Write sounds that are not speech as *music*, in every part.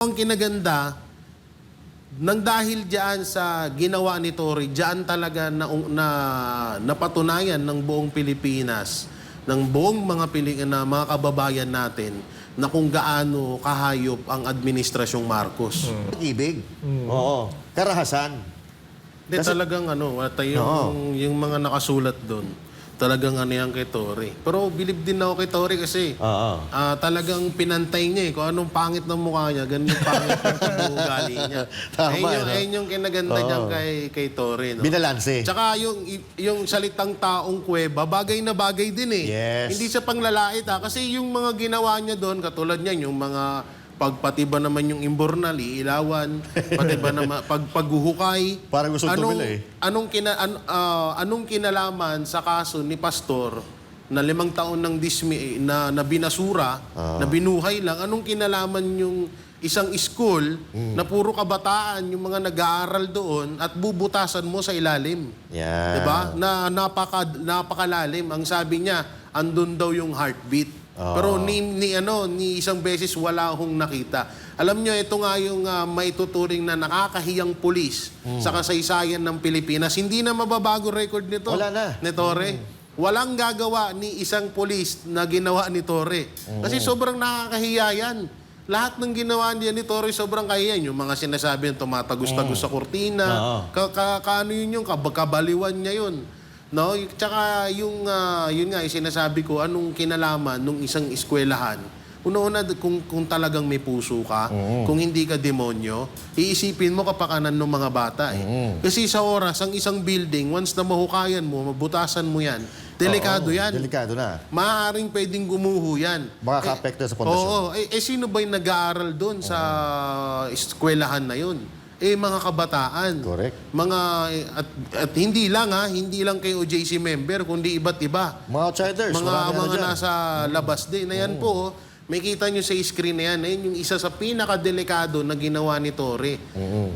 Ang kinaganda, nang dahil diyan sa ginawa ni Tory, diyan talaga na, na napatunayan ng buong Pilipinas, ng buong mga Pili, na mga kababayan natin na kung gaano kahayop ang administrasyong Marcos. Ibig. Oo. Karahasan. Hindi talagang ano, wata yung, yung mga nakasulat doon. Talagang ano yan kay Tory. Pero bilib din ako kay Tory kasi Oo. ah, talagang pinantay niya eh. Kung anong pangit ng mukha niya, ganun yung pangit ng pag-uugali niya. *laughs* Tama, ayun, yung, no? ayun yung kinaganda niya kay, kay Tory. No? Binalanse. Tsaka yung, yung salitang taong kuweba, bagay na bagay din eh. Yes. Hindi siya panglalait ha. Kasi yung mga ginawa niya doon, katulad niyan, yung mga pagpati ba naman yung imbornal, iilawan, pati ba naman *laughs* pag paghuhukay. Parang gusto anong, tumila eh. Anong, kina, an- ah, anong kinalaman sa kaso ni Pastor na limang taon ng dismi na, na binasura, Ah. na binuhay lang, anong kinalaman yung isang school Hmm. na puro kabataan yung mga nag-aaral doon at bubutasan mo sa ilalim. Yan. 'Di ba? Na napaka napakalalim. Ang sabi niya, andun daw yung heartbeat. Pero ni, ni ano ni isang beses wala akong nakita. Alam niyo ito nga yung ah, maituturing na nakakahiyang pulis sa kasaysayan ng Pilipinas. Hindi na mababago record nito. Wala na. Ni Torre. Walang gagawa ni isang pulis na ginawa ni Torre. Kasi sobrang nakakahiya yan. Lahat ng ginawa niya ni Torre sobrang kahiyan. Yung mga sinasabi yung tumatagos-tagos sa kurtina. Oo. Ka, ka, kaano yun yung kab- kabaliwan niya yun. No? Tsaka yung, ah, yun nga, yung sinasabi ko, anong kinalaman nung isang eskwelahan. Una-una, kung, kung talagang may puso ka, kung hindi ka demonyo, iisipin mo kapakanan ng mga bata. Eh. Kasi sa oras, ang isang building, once na mahukayan mo, mabutasan mo yan, delikado Oo, yan. Delikado na. Maaaring pwedeng gumuho yan. Makaka-apekto sa pundasyon. Oo. Eh, eh, sino ba yung nag-aaral doon sa eskwelahan na yun? Eh, mga kabataan. Correct. Mga, at, at hindi lang ha, hindi lang kay OJC member, kundi iba't iba. Mga outsiders. Mga, mga dyan. nasa labas din. Ayan po, oh. may kita nyo sa screen na yan. Ayan yung isa sa pinakadelikado na ginawa ni Torre.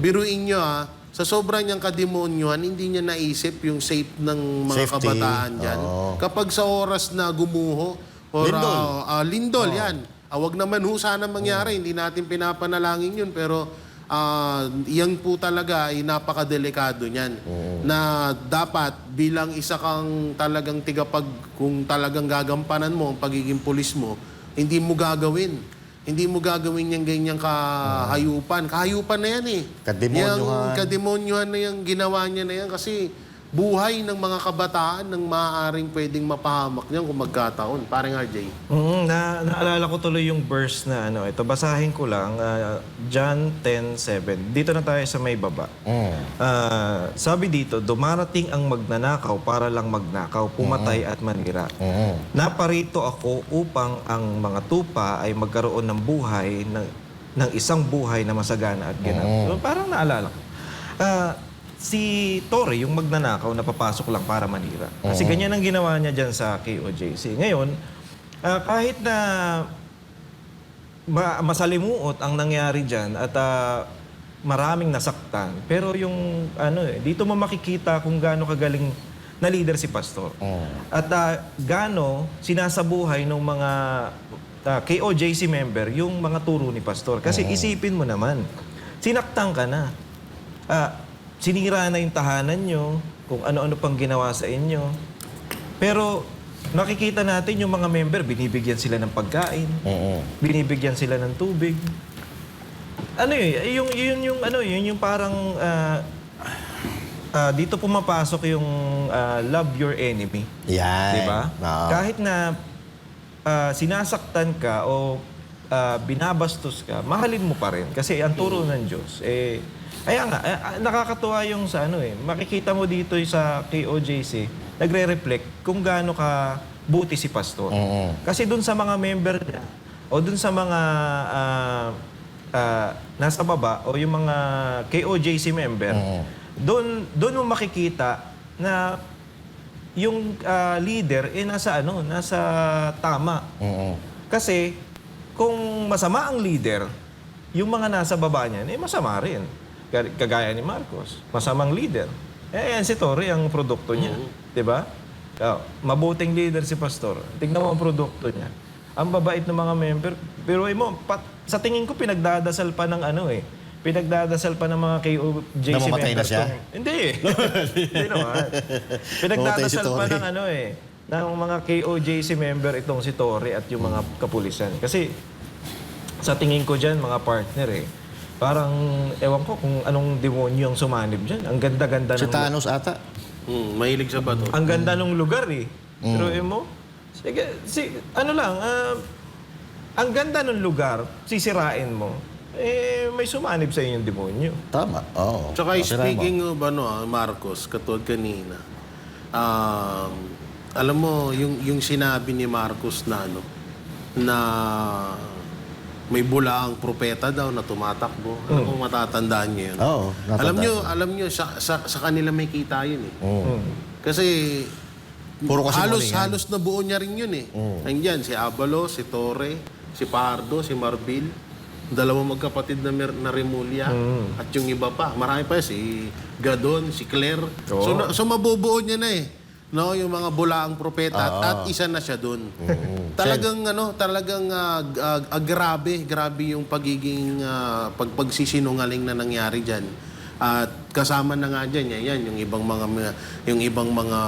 Biruin nyo ha, sa sobrang niyang kademonyuhan, hindi niya naisip yung safe ng mga Safety. kabataan dyan. Oo. Kapag sa oras na gumuho, or Lindol. ah, ah, lindol, yan. Ah, wag naman ho sana mangyari. Hindi natin pinapanalangin yun. Pero ah, yan po talaga ay napakadelikado niyan. Na dapat bilang isa kang talagang tigapag, kung talagang gagampanan mo ang pagiging pulis mo, hindi mo gagawin. Hindi mo gagawin yung ganyang kahayupan. Kahayupan na yan eh. Kademonyuhan. Yung kademonyuhan na yung ginawa niya na yan kasi buhay ng mga kabataan ng maaaring pwedeng mapahamak niyan kung magkataon. Parang RJ. Mm, na, naalala ko tuloy yung verse na ano, ito basahin ko lang, ah, John 10:7. Dito na tayo sa may baba. Mm. Ah, sabi dito, dumarating ang magnanakaw para lang magnakaw, pumatay at manira. Mm. Naparito ako upang ang mga tupa ay magkaroon ng buhay ng, ng isang buhay na masagana at ganap. So, parang naalala ko. Ah, si Torre, yung magnanakaw, napapasok lang para manira. Kasi ganyan ang ginawa niya dyan sa KOJC. Ngayon, ah, kahit na ma- masalimuot ang nangyari dyan at ah, maraming nasaktan, pero yung ano eh, dito mo makikita kung gaano kagaling na leader si Pastor. At ah, gaano sinasabuhay ng mga ah, KOJC member yung mga turo ni Pastor. Kasi isipin mo naman, sinaktan ka na. Ah, sinira na yung tahanan nyo, kung ano-ano pang ginawa sa inyo. Pero nakikita natin yung mga member, binibigyan sila ng pagkain, Mm. binibigyan sila ng tubig. Ano yun? Yung, yun yung, ano, yun yung parang ah, ah, dito pumapasok yung ah, love your enemy. Yan. Di ba? Oo. Kahit na ah, sinasaktan ka o ah, binabastos ka, mahalin mo pa rin. Kasi ang turo ng Diyos, eh, kaya nga, eh, ah, nakakatuwa yung sa ano eh, makikita mo dito sa KOJC, nagre-reflect kung gaano ka buti si Pastor. Mm. Kasi dun sa mga member niya, o dun sa mga ah, ah, nasa baba, o yung mga KOJC member, doon doon mo makikita na yung ah, leader eh nasa ano, nasa tama. Mm. Kasi kung masama ang leader, yung mga nasa baba niyan, eh masama rin. Kag- Kagaya ni Marcos, masamang leader. Eh, yan si Torre ang produkto niya. Di ba? Oh, mabuting leader si Pastor. Tignan mo ang produkto niya. Ang babait ng mga member. Pero mo, pat, sa tingin ko pinagdadasal pa ng ano eh. Pinagdadasal pa ng mga KOJC Na mamatay na members siya? tong- Hindi eh. *laughs* Hindi naman. *laughs* Pinagdadasal pa ng ano eh ng mga KOJC member itong si Torre at yung mga kapulisan. Kasi sa tingin ko dyan, mga partner eh, parang ewan ko kung anong demonyo ang sumanib dyan. Ang ganda-ganda Si ng Thanos ata. Hmm, mahilig sa bato. ang ganda ng lugar eh. Pero mo, sige, si, ano lang, ah, ang ganda ng lugar, sisirain mo, eh, may sumanib sa inyong demonyo. Tama. Oo. Tsaka Masira mo. speaking of ano, ah, Marcos, katulad kanina, um, alam mo, yung, yung sinabi ni Marcos na ano, na may bula ang propeta daw na tumatakbo. Alam mo, matatandaan niyo yun. Oo, natandaan alam niyo, alam niyo, sa, sa, sa kanila may kita yun eh. Oo. Kasi Puro kasi halos mulingan. halos na buo niya rin yun eh. Nandiyan si Abalo, si Torre, si Pardo, si Marbil, dalawang magkapatid na, Mer- na Remulla at yung iba pa. Marami pa si Gadon, si Claire. So, na, so mabubuo niya na eh. No, yung mga bulaang propeta at, at isa na siya doon. talagang ano, talagang ah, ah, ah, grabe, grabe yung pagiging ah, pagpagsisinungaling na nangyari diyan. At kasama na nga dyan, yan, yan, yung ibang mga yung ibang mga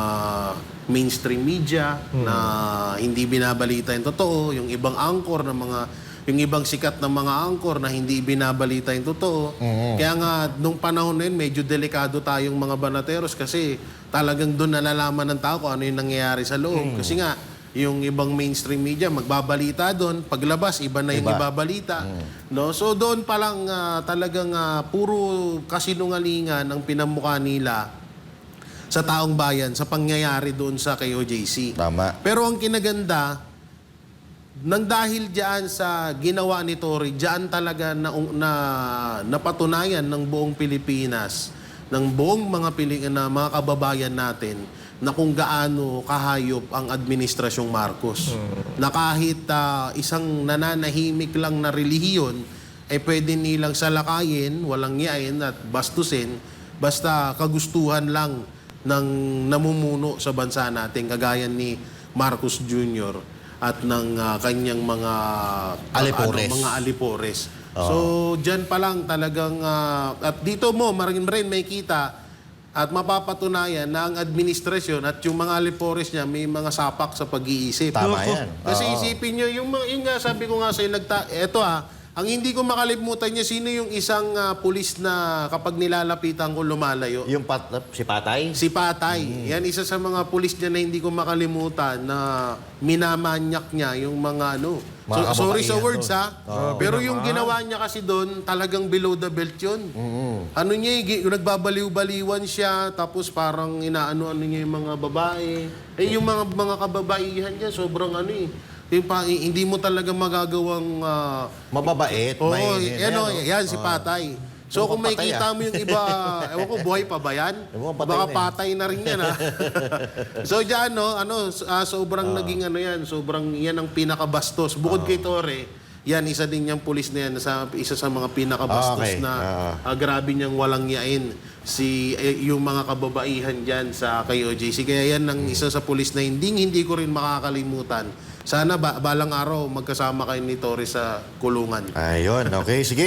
mainstream media na hindi binabalita yung totoo, yung ibang anchor na mga yung ibang sikat na mga anchor na hindi binabalita yung totoo. Kaya nga, nung panahon na yun, medyo delikado tayong mga banateros kasi talagang doon nalalaman ng tao kung ano yung nangyayari sa loob. Kasi nga, yung ibang mainstream media magbabalita doon, paglabas iba na yung Iba. ibabalita. No? So doon pa lang ah, talagang ah, puro kasinungalingan ang pinamukha nila sa taong bayan sa pangyayari doon sa KOJC. Tama. Pero ang kinaganda, nang dahil diyan sa ginawa ni Tory, diyan talaga na, na napatunayan ng buong Pilipinas, ng buong mga Pili, na mga kababayan natin na kung gaano kahayop ang administrasyong Marcos. Na kahit ah, isang nananahimik lang na relihiyon ay pwede nilang salakayin, walang yain at bastusin basta kagustuhan lang ng namumuno sa bansa natin kagaya ni Marcos Jr. at ng ah, kanyang mga Alipores. ano, mga alipores. So diyan pa lang talagang ah, at dito mo marin rin may kita at mapapatunayan na ang administrasyon at yung mga alipores niya may mga sapak sa pag-iisip. Tama yan. Kasi Oo. isipin nyo, yung, mga- yung nga sabi ko nga sa'yo, nagta- eto ah, ang hindi ko makalimutan niya, sino yung isang ah, pulis na kapag nilalapitan ko lumalayo? Yung pat, si Patay. Si Patay. Yan isa sa mga pulis niya na hindi ko makalimutan na minamanyak niya yung mga ano. Mga So, sorry sa words doon. ha. Pero yung ginawa niya kasi doon, talagang below the belt yun. Ano niya, eh, yung nagbabaliw-baliwan siya, tapos parang inaano-ano niya yung mga babae. Eh yung mga mga kababaihan niya, sobrang ano eh. Yung pa, hindi mo talaga magagawang... ah, Mababait. Oo, may- yan, o, ano. yan si Patay. So kung may kita ah. mo yung iba, *laughs* ewan ko, buhay pa ba yan? Patay Baka na patay na rin yan, ha? *laughs* so dyan, no, ano, ah, sobrang naging ano yan, sobrang yan ang pinakabastos. Bukod kay Tore, yan, isa din yung pulis na yan, sa, isa sa mga pinakabastos Okay, na ah. ah, grabe niyang walang yain si eh, yung mga kababaihan dyan sa KOJC. Kaya yan ang isa sa pulis na hindi hindi ko rin makakalimutan. Sana ba, balang araw magkasama kayo ni Torre sa kulungan. Ayun, okay. Sige.